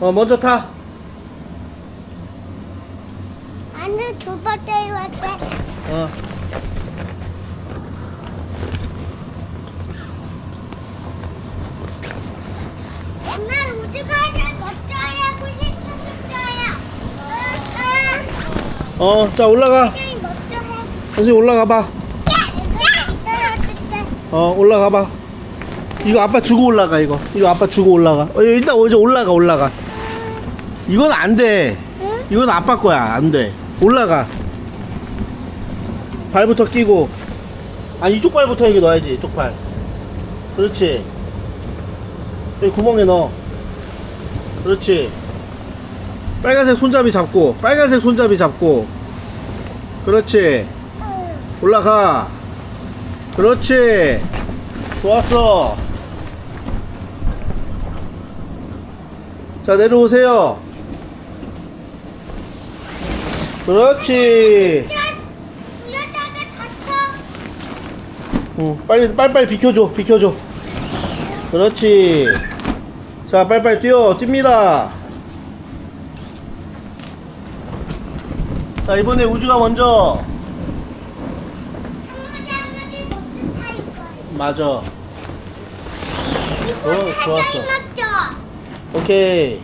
어 먼저 타 안돼 두 번째 왔대. 어. 엄마 우주가 멋져야 97숫자야. 아, 어, 자 올라가. 굉장히. 선생님 올라가 봐. 야, 이거 기다려줄게. 어, 올라가 봐. 이거 아빠 주고 올라가 이거. 이거 아빠 주고 올라가. 어, 일단 이제 올라가 올라가. 이건 안 돼. 응? 이건 아빠 거야. 안 돼. 올라가. 발부터 끼고. 아, 이쪽 발부터 이렇게 넣어야지. 이쪽 발. 그렇지. 여기 구멍에 넣어. 그렇지. 빨간색 손잡이 잡고. 빨간색 손잡이 잡고. 그렇지. 올라가. 그렇지. 좋았어. 자, 내려오세요. 그렇지. 다쳐. 응, 빨리, 빨리빨리 비켜줘, 비켜줘. 그렇지. 자, 빨리빨리 뛰어, 뜁니다. 자, 이번에 우주가 먼저. 타 이거. 맞아. 이거 어, 좋았어. 맞죠? 오케이.